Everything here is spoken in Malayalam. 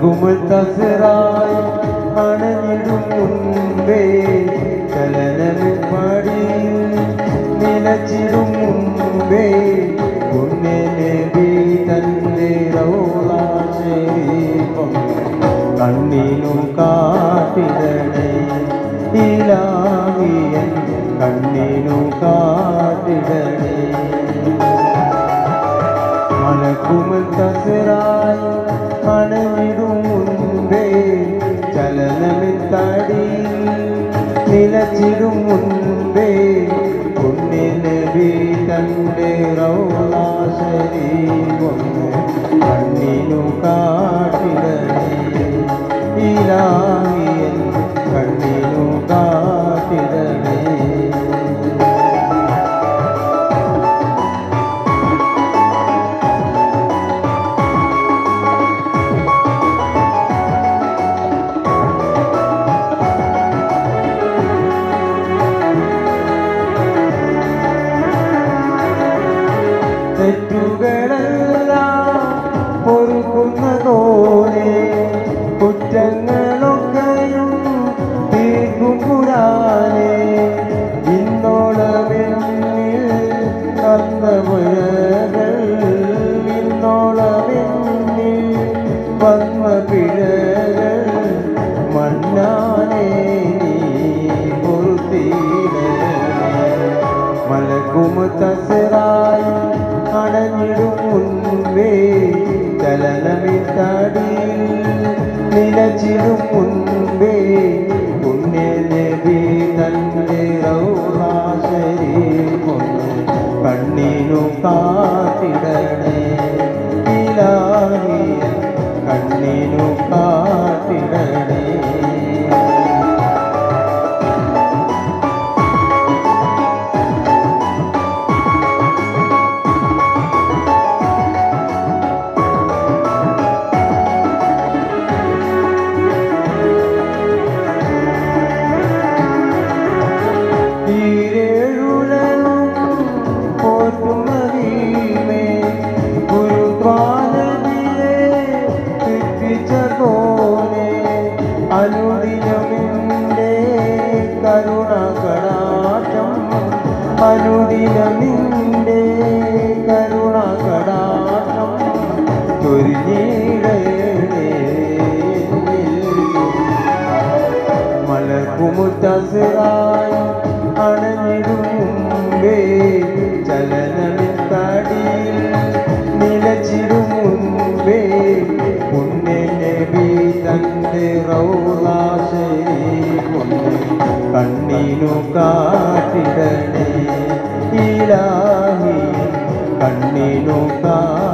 മലക്കുമുത്തസിറായി അണഞ്ഞിടും മുൻപേ ചലനമിപ്പടി നിലച്ചിടും മുൻപേ പുണ്യനബി തന്റെ റൗളാശരീപം കണ്ണിനും കാട്ടിടണേ ഇലാഹിയൻ കണ്ണിനും കാട്ടിടണേ മലക്കുമത്തസിറായി നിലച്ചിടും മുൻപേ. പുണ്യനബി തന്റെ റൗളാശരീവം വന്ന മണ്ണാനേ നീ പൊറുത്തീടണേ. മലക്കുമുത്തസിറായി അണഞ്ഞിടും മുൻപേ ചലനമിത്തടി നിലച്ചിടും മുൻപേ പുണ്യനബി തന്റെ റൗറാശരീരം കണ്ണിനു കാത്തിടണേ കരുണ കടാറ്റം അനുദിനമിന്റെ കരുണ മലക്കുമുത്തസിറായി അണഞ്ഞിടും മുമ്പേ ചലനമിത്തടിയിൽ നിലച്ചിടും കണ്ണിനു കാട്ടിടണേ ഇലാഹി കണ്ണിനു കാട്ടിടണേ